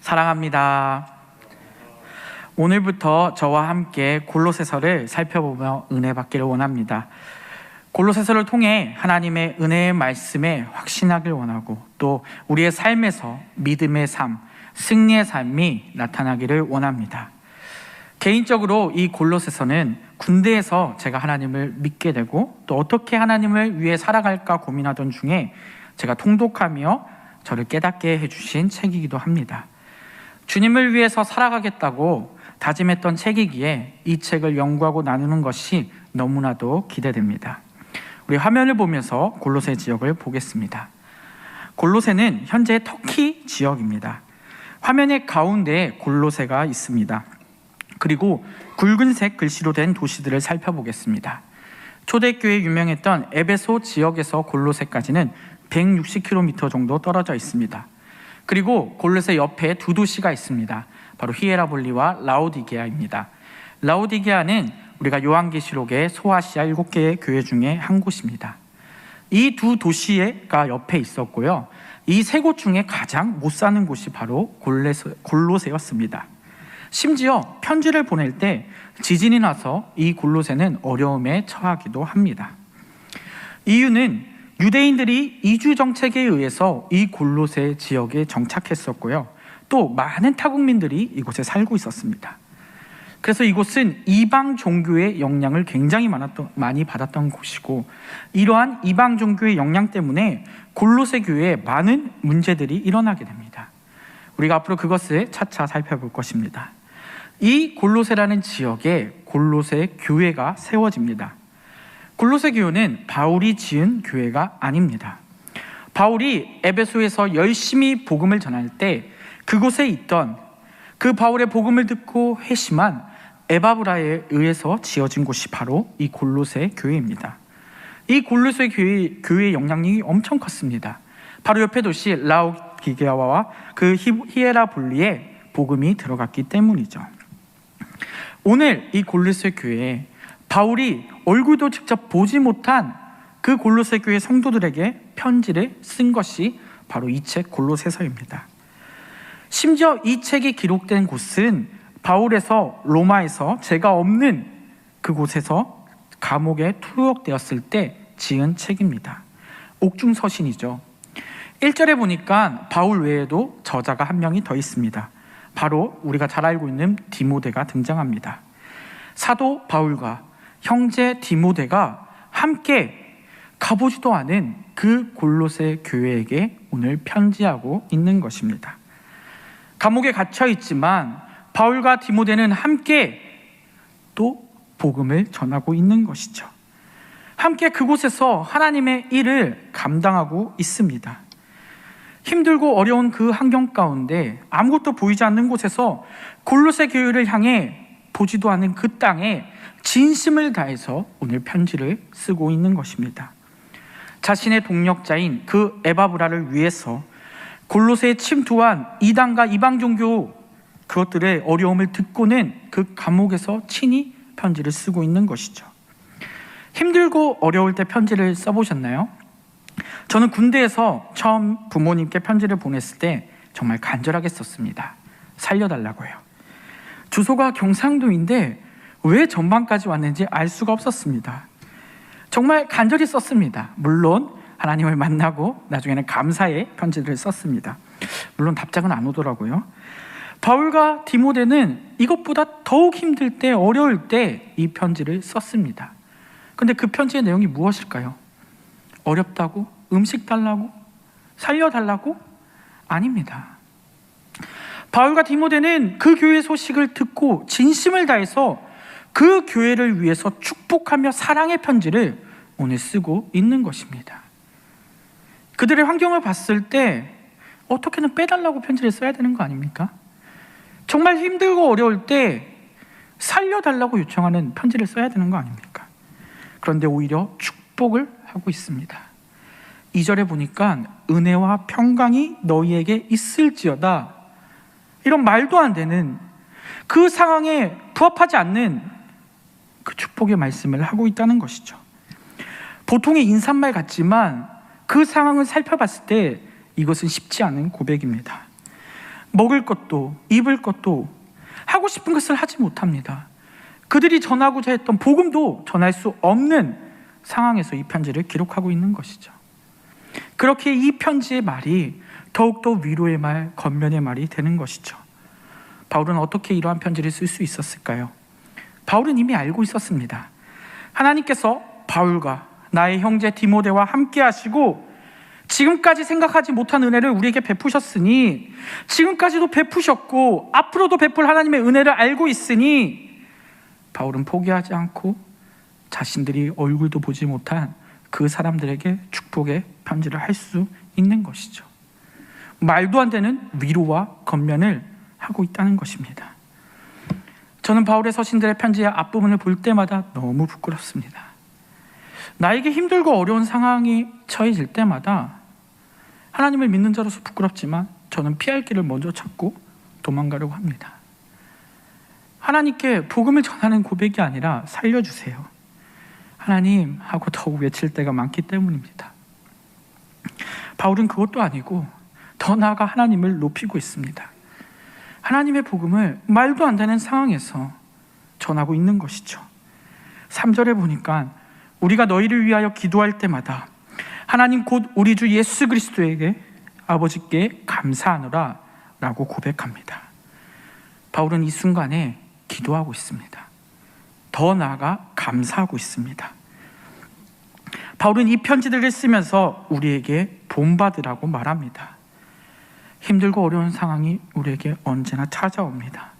사랑합니다. 오늘부터 저와 함께 골로새서를 살펴보며 은혜 받기를 원합니다. 골로새서를 통해 하나님의 은혜의 말씀에 확신하길 원하고 또 우리의 삶에서 믿음의 삶, 승리의 삶이 나타나기를 원합니다. 개인적으로 이 골로새서는 군대에서 제가 하나님을 믿게 되고 또 어떻게 하나님을 위해 살아갈까 고민하던 중에 제가 통독하며 저를 깨닫게 해주신 책이기도 합니다. 주님을 위해서 살아가겠다고 다짐했던 책이기에 이 책을 연구하고 나누는 것이 너무나도 기대됩니다. 우리 화면을 보면서 골로새 지역을 보겠습니다. 골로새는 현재 터키 지역입니다. 화면의 가운데 골로새가 있습니다. 그리고 굵은색 글씨로 된 도시들을 살펴보겠습니다. 초대교회 유명했던 에베소 지역에서 골로새까지는 160km 정도 떨어져 있습니다. 그리고 골로새 옆에 두 도시가 있습니다. 바로 히에라볼리와 라오디게아입니다. 라오디게아는 우리가 요한계시록의 소아시아 일곱 개의 교회 중에 한 곳입니다. 이 두 도시가 옆에 있었고요. 이 세 곳 중에 가장 못 사는 곳이 바로 골로새였습니다. 심지어 편지를 보낼 때 지진이 나서 이 골로새는 어려움에 처하기도 합니다. 이유는 유대인들이 이주 정책에 의해서 이 골로새 지역에 정착했었고요. 또 많은 타국민들이 이곳에 살고 있었습니다. 그래서 이곳은 이방 종교의 영향을 굉장히 많았던, 많이 받았던 곳이고 이러한 이방 종교의 영향 때문에 골로새 교회에 많은 문제들이 일어나게 됩니다. 우리가 앞으로 그것을 차차 살펴볼 것입니다. 이 골로새라는 지역에 골로새 교회가 세워집니다. 골로새 교회는 바울이 지은 교회가 아닙니다. 바울이 에베소에서 열심히 복음을 전할 때 그곳에 있던 그 바울의 복음을 듣고 회심한 에바브라에 의해서 지어진 곳이 바로 이 골로새 교회입니다. 이 골로새 교회, 교회의 영향력이 엄청 컸습니다. 바로 옆에 도시 라오기게아와 그 히에라볼리에 복음이 들어갔기 때문이죠. 오늘 이 골로새 교회에 바울이 얼굴도 직접 보지 못한 그 골로새 교회 성도들에게 편지를 쓴 것이 바로 이 책 골로새서입니다. 심지어 이 책이 기록된 곳은 바울에서 로마에서 죄가 없는 그곳에서 감옥에 투옥되었을 때 지은 책입니다. 옥중서신이죠. 1절에 보니까 바울 외에도 저자가 한 명이 더 있습니다. 바로 우리가 잘 알고 있는 디모데가 등장합니다. 사도 바울과 형제 디모데가 함께 가보지도 않은 그 골로새 교회에게 오늘 편지하고 있는 것입니다. 감옥에 갇혀 있지만 바울과 디모데는 함께 또 복음을 전하고 있는 것이죠. 함께 그곳에서 하나님의 일을 감당하고 있습니다. 힘들고 어려운 그 환경 가운데 아무것도 보이지 않는 곳에서 골로새 교회를 향해 보지도 않는 그 땅에 진심을 다해서 오늘 편지를 쓰고 있는 것입니다. 자신의 동력자인 그 에바브라를 위해서 골로새에 침투한 이단과 이방 종교 그것들의 어려움을 듣고는 그 감옥에서 친히 편지를 쓰고 있는 것이죠. 힘들고 어려울 때 편지를 써보셨나요? 저는 군대에서 처음 부모님께 편지를 보냈을 때 정말 간절하게 썼습니다. 살려달라고요. 주소가 경상도인데 왜 전방까지 왔는지 알 수가 없었습니다. 정말 간절히 썼습니다. 물론 하나님을 만나고 나중에는 감사의 편지를 썼습니다. 물론 답장은 안 오더라고요. 바울과 디모데는 이것보다 더욱 힘들 때, 어려울 때 이 편지를 썼습니다. 근데 그 편지의 내용이 무엇일까요? 어렵다고? 음식 달라고? 살려달라고? 아닙니다. 바울과 디모데는 그 교회 소식을 듣고 진심을 다해서 그 교회를 위해서 축복하며 사랑의 편지를 오늘 쓰고 있는 것입니다. 그들의 환경을 봤을 때 어떻게는 빼달라고 편지를 써야 되는 거 아닙니까? 정말 힘들고 어려울 때 살려달라고 요청하는 편지를 써야 되는 거 아닙니까? 그런데 오히려 축복을 하고 있습니다. 2절에 보니까 은혜와 평강이 너희에게 있을지어다. 이런 말도 안 되는 그 상황에 부합하지 않는 그 축복의 말씀을 하고 있다는 것이죠. 보통의 인사말 같지만 그 상황을 살펴봤을 때 이것은 쉽지 않은 고백입니다. 먹을 것도 입을 것도 하고 싶은 것을 하지 못합니다. 그들이 전하고자 했던 복음도 전할 수 없는 상황에서 이 편지를 기록하고 있는 것이죠. 그렇게 이 편지의 말이 더욱더 위로의 말, 건면의 말이 되는 것이죠. 바울은 어떻게 이러한 편지를 쓸 수 있었을까요? 바울은 이미 알고 있었습니다. 하나님께서 바울과 나의 형제 디모데와 함께 하시고 지금까지 생각하지 못한 은혜를 우리에게 베푸셨으니 지금까지도 베푸셨고 앞으로도 베풀 하나님의 은혜를 알고 있으니 바울은 포기하지 않고 자신들이 얼굴도 보지 못한 그 사람들에게 축복의 편지를 할 수 있는 것이죠. 말도 안 되는 위로와 건면을 하고 있다는 것입니다. 저는 바울의 서신들의 편지의 앞부분을 볼 때마다 너무 부끄럽습니다. 나에게 힘들고 어려운 상황이 처해질 때마다 하나님을 믿는 자로서 부끄럽지만 저는 피할 길을 먼저 찾고 도망가려고 합니다. 하나님께 복음을 전하는 고백이 아니라 살려주세요. 하나님 하고 더욱 외칠 때가 많기 때문입니다. 바울은 그것도 아니고 더 나아가 하나님을 높이고 있습니다. 하나님의 복음을 말도 안 되는 상황에서 전하고 있는 것이죠. 3절에 보니까 우리가 너희를 위하여 기도할 때마다 하나님 곧 우리 주 예수 그리스도에게 아버지께 감사하노라 라고 고백합니다. 바울은 이 순간에 기도하고 있습니다. 더 나아가 감사하고 있습니다. 바울은 이 편지들을 쓰면서 우리에게 본받으라고 말합니다. 힘들고 어려운 상황이 우리에게 언제나 찾아옵니다.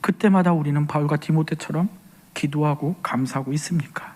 그때마다 우리는 바울과 디모데처럼 기도하고 감사하고 있습니까?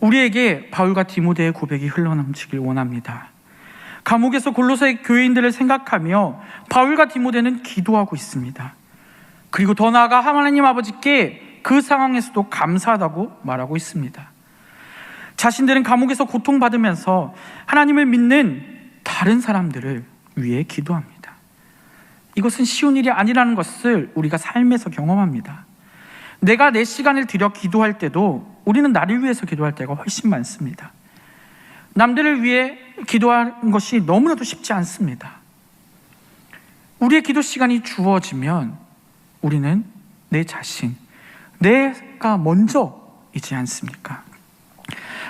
우리에게 바울과 디모데의 고백이 흘러넘치길 원합니다. 감옥에서 골로새 교인들을 생각하며 바울과 디모데는 기도하고 있습니다. 그리고 더 나아가 하나님 아버지께 그 상황에서도 감사하다고 말하고 있습니다. 자신들은 감옥에서 고통받으면서 하나님을 믿는 다른 사람들을 위해 기도합니다. 이것은 쉬운 일이 아니라는 것을 우리가 삶에서 경험합니다. 내가 내 시간을 들여 기도할 때도 우리는 나를 위해서 기도할 때가 훨씬 많습니다. 남들을 위해 기도하는 것이 너무나도 쉽지 않습니다. 우리의 기도 시간이 주어지면 우리는 내 자신, 내가 먼저이지 않습니까?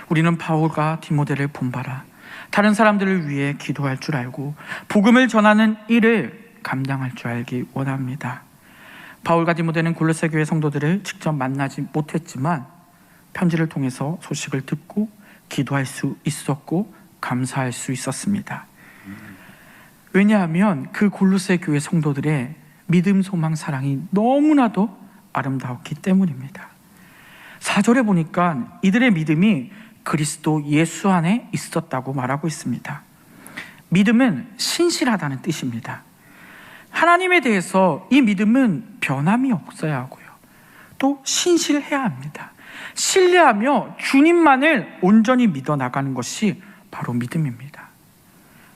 우리는 바울과 디모데를 본받아 다른 사람들을 위해 기도할 줄 알고 복음을 전하는 일을 감당할 줄 알기 원합니다. 바울과 디모데는 골로새 교회 성도들을 직접 만나지 못했지만 편지를 통해서 소식을 듣고 기도할 수 있었고 감사할 수 있었습니다. 왜냐하면 그 골로새 교회 성도들의 믿음, 소망, 사랑이 너무나도 아름다웠기 때문입니다. 4절에 보니까 이들의 믿음이 그리스도 예수 안에 있었다고 말하고 있습니다. 믿음은 신실하다는 뜻입니다. 하나님에 대해서 이 믿음은 변함이 없어야 하고요. 또 신실해야 합니다. 신뢰하며 주님만을 온전히 믿어 나가는 것이 바로 믿음입니다.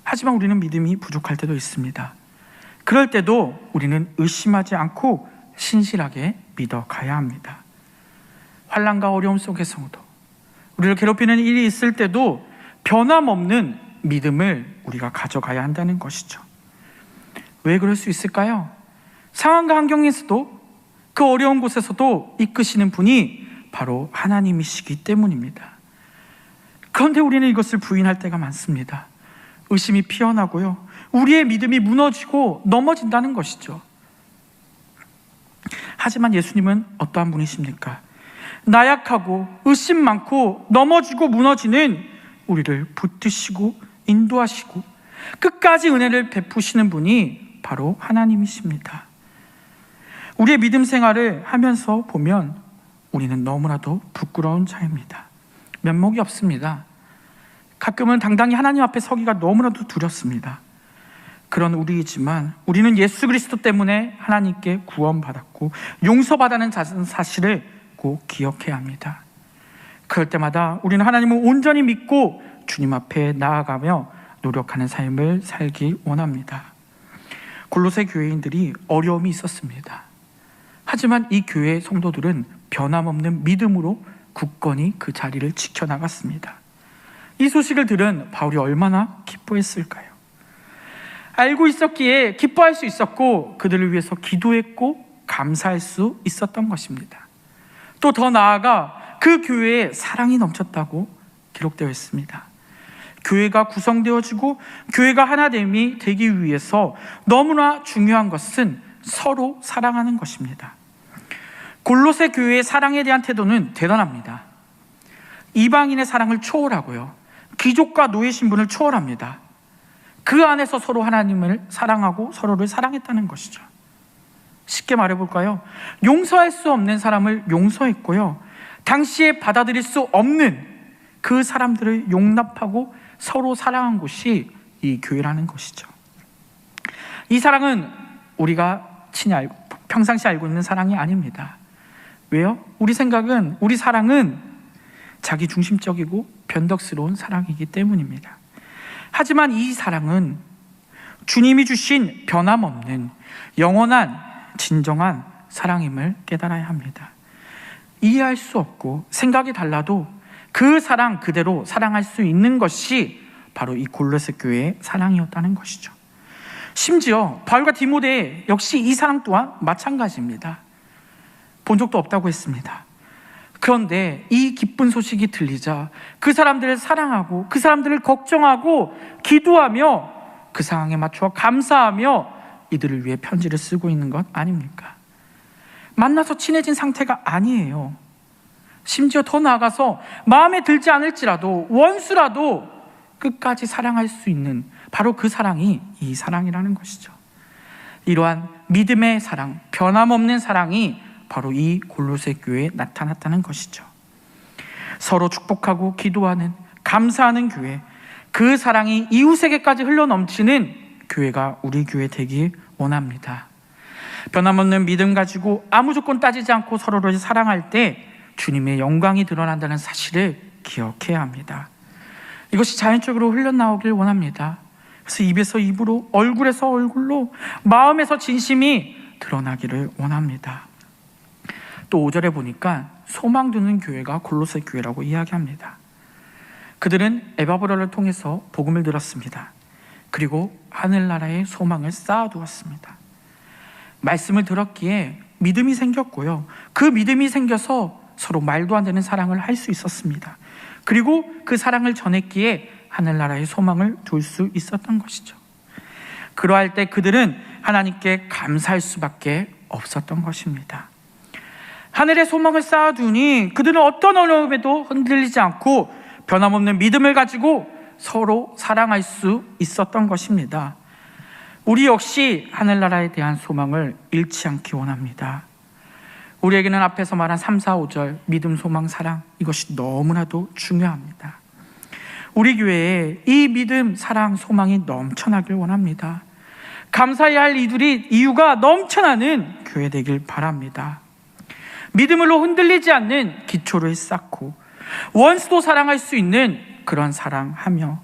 하지만 우리는 믿음이 부족할 때도 있습니다. 그럴 때도 우리는 의심하지 않고 신실하게 믿어 가야 합니다. 환란과 어려움 속에서도 우리를 괴롭히는 일이 있을 때도 변함없는 믿음을 우리가 가져가야 한다는 것이죠. 왜 그럴 수 있을까요? 상황과 환경에서도 그 어려운 곳에서도 이끄시는 분이 바로 하나님이시기 때문입니다. 그런데 우리는 이것을 부인할 때가 많습니다. 의심이 피어나고요. 우리의 믿음이 무너지고 넘어진다는 것이죠. 하지만 예수님은 어떠한 분이십니까? 나약하고 의심 많고 넘어지고 무너지는 우리를 붙드시고 인도하시고 끝까지 은혜를 베푸시는 분이 바로 하나님이십니다. 우리의 믿음 생활을 하면서 보면 우리는 너무나도 부끄러운 자입니다. 면목이 없습니다. 가끔은 당당히 하나님 앞에 서기가 너무나도 두렵습니다. 그런 우리이지만 우리는 예수 그리스도 때문에 하나님께 구원받았고 용서받아는 사실을 꼭 기억해야 합니다. 그럴 때마다 우리는 하나님을 온전히 믿고 주님 앞에 나아가며 노력하는 삶을 살기 원합니다. 골로새 교회인들이 어려움이 있었습니다. 하지만 이 교회 성도들은 변함없는 믿음으로 굳건히 그 자리를 지켜나갔습니다. 이 소식을 들은 바울이 얼마나 기뻐했을까요? 알고 있었기에 기뻐할 수 있었고 그들을 위해서 기도했고 감사할 수 있었던 것입니다. 또 더 나아가 그 교회에 사랑이 넘쳤다고 기록되어 있습니다. 교회가 구성되어지고 교회가 하나됨이 되기 위해서 너무나 중요한 것은 서로 사랑하는 것입니다. 골로새 교회의 사랑에 대한 태도는 대단합니다. 이방인의 사랑을 초월하고요. 귀족과 노예 신분을 초월합니다. 그 안에서 서로 하나님을 사랑하고 서로를 사랑했다는 것이죠. 쉽게 말해볼까요? 용서할 수 없는 사람을 용서했고요. 당시에 받아들일 수 없는 그 사람들을 용납하고 서로 사랑한 곳이 이 교회라는 것이죠. 이 사랑은 우리가 친히 알고, 평상시 알고 있는 사랑이 아닙니다. 왜요? 우리 생각은, 우리 사랑은 자기 중심적이고 변덕스러운 사랑이기 때문입니다. 하지만 이 사랑은 주님이 주신 변함없는 영원한 진정한 사랑임을 깨달아야 합니다. 이해할 수 없고 생각이 달라도 그 사랑 그대로 사랑할 수 있는 것이 바로 이 골로새 교회의 사랑이었다는 것이죠. 심지어 바울과 디모데 역시 이 사랑 또한 마찬가지입니다. 본 적도 없다고 했습니다. 그런데 이 기쁜 소식이 들리자 그 사람들을 사랑하고 그 사람들을 걱정하고 기도하며 그 상황에 맞추어 감사하며 이들을 위해 편지를 쓰고 있는 것 아닙니까? 만나서 친해진 상태가 아니에요. 심지어 더 나아가서 마음에 들지 않을지라도 원수라도 끝까지 사랑할 수 있는 바로 그 사랑이 이 사랑이라는 것이죠. 이러한 믿음의 사랑, 변함없는 사랑이 바로 이 골로새 교회에 나타났다는 것이죠. 서로 축복하고 기도하는 감사하는 교회, 그 사랑이 이웃에게까지 흘러 넘치는 교회가 우리 교회 되길 원합니다. 변함없는 믿음 가지고 아무 조건 따지지 않고 서로를 사랑할 때 주님의 영광이 드러난다는 사실을 기억해야 합니다. 이것이 자연적으로 흘러나오길 원합니다. 그래서 입에서 입으로, 얼굴에서 얼굴로, 마음에서 진심이 드러나기를 원합니다. 또 5절에 보니까 소망 두는 교회가 골로새 교회라고 이야기합니다. 그들은 에바브라를 통해서 복음을 들었습니다. 그리고 하늘나라의 소망을 쌓아두었습니다. 말씀을 들었기에 믿음이 생겼고요. 그 믿음이 생겨서 서로 말도 안 되는 사랑을 할 수 있었습니다. 그리고 그 사랑을 전했기에 하늘나라의 소망을 둘 수 있었던 것이죠. 그러할 때 그들은 하나님께 감사할 수밖에 없었던 것입니다. 하늘의 소망을 쌓아두니 그들은 어떤 어려움에도 흔들리지 않고 변함없는 믿음을 가지고 서로 사랑할 수 있었던 것입니다. 우리 역시 하늘나라에 대한 소망을 잃지 않기 원합니다. 우리에게는 앞에서 말한 3, 4, 5절 믿음, 소망, 사랑 이것이 너무나도 중요합니다. 우리 교회에 이 믿음, 사랑, 소망이 넘쳐나길 원합니다. 감사해야 할 이들이 이유가 넘쳐나는 교회 되길 바랍니다. 믿음으로 흔들리지 않는 기초를 쌓고 원수도 사랑할 수 있는 그런 사랑하며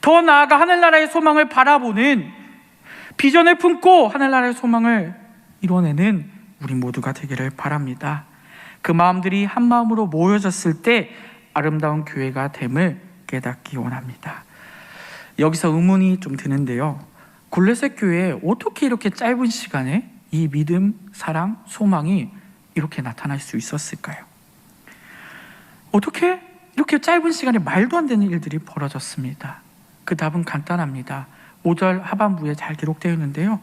더 나아가 하늘나라의 소망을 바라보는 비전을 품고 하늘나라의 소망을 이뤄내는 우리 모두가 되기를 바랍니다. 그 마음들이 한 마음으로 모여졌을 때 아름다운 교회가 됨을 깨닫기 원합니다. 여기서 의문이 좀 드는데요. 골레셋 교회에 어떻게 이렇게 짧은 시간에 이 믿음, 사랑, 소망이 이렇게 나타날 수 있었을까요? 어떻게 이렇게 짧은 시간에 말도 안 되는 일들이 벌어졌습니다. 그 답은 간단합니다. 5절 하반부에 잘 기록되어 있는데요.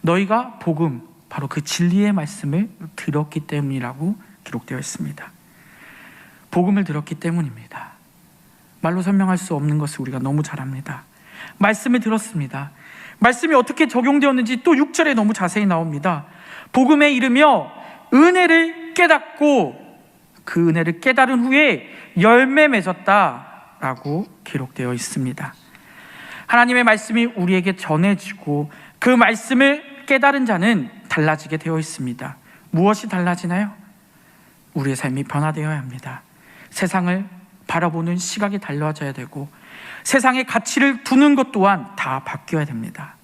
너희가 복음, 바로 그 진리의 말씀을 들었기 때문이라고 기록되어 있습니다. 복음을 들었기 때문입니다. 말로 설명할 수 없는 것을 우리가 너무 잘 압니다. 말씀을 들었습니다. 말씀이 어떻게 적용되었는지 또 6절에 너무 자세히 나옵니다. 복음에 이르며 은혜를 깨닫고 그 은혜를 깨달은 후에 열매 맺었다라고 기록되어 있습니다. 하나님의 말씀이 우리에게 전해지고 그 말씀을 깨달은 자는 달라지게 되어 있습니다. 무엇이 달라지나요? 우리의 삶이 변화되어야 합니다. 세상을 바라보는 시각이 달라져야 되고 세상의 가치를 두는 것 또한 다 바뀌어야 됩니다.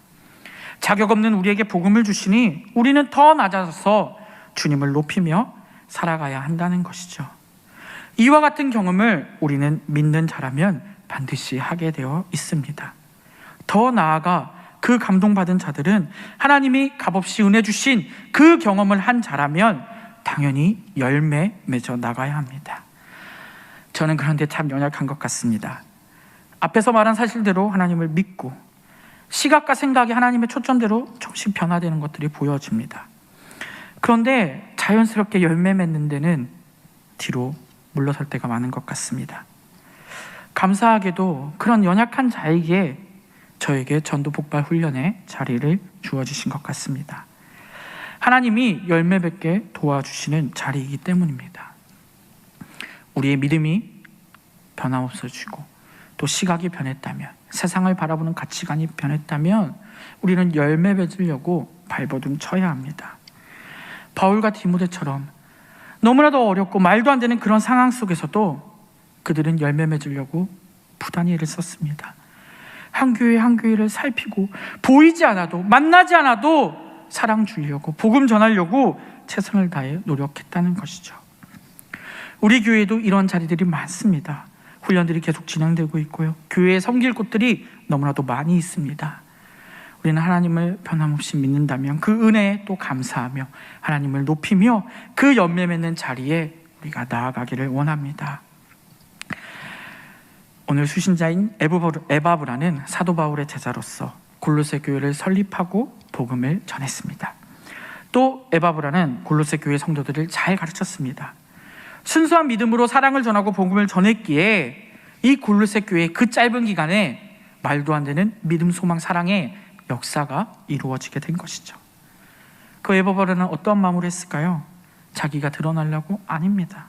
자격 없는 우리에게 복음을 주시니 우리는 더 낮아서 주님을 높이며 살아가야 한다는 것이죠. 이와 같은 경험을 우리는 믿는 자라면 반드시 하게 되어 있습니다. 더 나아가 그 감동받은 자들은 하나님이 값없이 은혜 주신 그 경험을 한 자라면 당연히 열매 맺어 나가야 합니다. 저는 그런데 참 연약한 것 같습니다. 앞에서 말한 사실대로 하나님을 믿고 시각과 생각이 하나님의 초점대로 조금씩 변화되는 것들이 보여집니다. 그런데 자연스럽게 열매 맺는 데는 뒤로 물러설 때가 많은 것 같습니다. 감사하게도 그런 연약한 자에게 저에게 전도 폭발 훈련의 자리를 주어주신 것 같습니다. 하나님이 열매 맺게 도와주시는 자리이기 때문입니다. 우리의 믿음이 변함없어지고 또 시각이 변했다면 세상을 바라보는 가치관이 변했다면 우리는 열매 맺으려고 발버둥 쳐야 합니다. 바울과 디모데처럼 너무나도 어렵고 말도 안 되는 그런 상황 속에서도 그들은 열매 맺으려고 부단히 애를 썼습니다. 한 교회 한 교회를 살피고 보이지 않아도 만나지 않아도 사랑 주려고 복음 전하려고 최선을 다해 노력했다는 것이죠. 우리 교회도 이런 자리들이 많습니다. 훈련들이 계속 진행되고 있고요. 교회에 섬길 곳들이 너무나도 많이 있습니다. 우리는 하나님을 변함없이 믿는다면 그 은혜에 또 감사하며 하나님을 높이며 그 연매 맺는 자리에 우리가 나아가기를 원합니다. 오늘 수신자인 에바브라는 사도 바울의 제자로서 골로새 교회를 설립하고 복음을 전했습니다. 또 에바브라는 골로새 교회 성도들을 잘 가르쳤습니다. 순수한 믿음으로 사랑을 전하고 복음을 전했기에 이 골로새 교회 그 짧은 기간에 말도 안 되는 믿음, 소망, 사랑의 역사가 이루어지게 된 것이죠. 그 에바브라는 어떤 마음으로 했을까요? 자기가 드러나려고 아닙니다.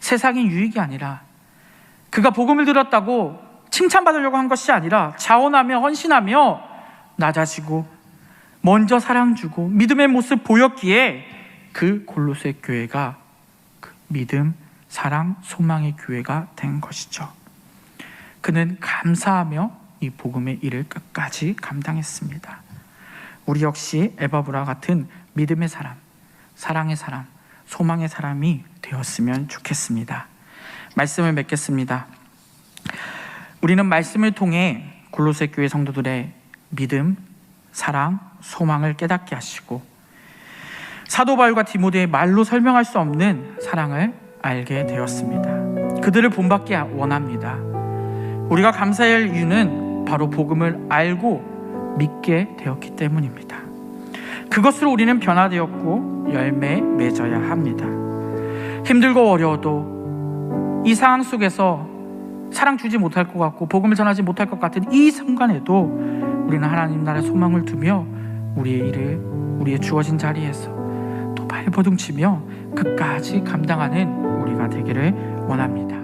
세상의 유익이 아니라 그가 복음을 들었다고 칭찬받으려고 한 것이 아니라 자원하며 헌신하며 낮아지고 먼저 사랑 주고 믿음의 모습 보였기에 그 골로새 교회가 그 믿음, 사랑, 소망의 교회가 된 것이죠. 그는 감사하며 이 복음의 일을 끝까지 감당했습니다. 우리 역시 에바브라 같은 믿음의 사람, 사랑의 사람, 소망의 사람이 되었으면 좋겠습니다. 말씀을 맺겠습니다. 우리는 말씀을 통해 골로새 교회 성도들의 믿음, 사랑, 소망을 깨닫게 하시고 사도 바울과 디모데의 말로 설명할 수 없는 사랑을 알게 되었습니다. 그들을 본받기 원합니다. 우리가 감사해야 할 이유는 바로 복음을 알고 믿게 되었기 때문입니다. 그것으로 우리는 변화되었고 열매 맺어야 합니다. 힘들고 어려워도 이 상황 속에서 사랑 주지 못할 것 같고 복음을 전하지 못할 것 같은 이 순간에도 우리는 하나님 나라의 소망을 두며 우리의 일을 우리의 주어진 자리에서 또 발버둥치며 끝까지 감당하는 우리가 되기를 원합니다.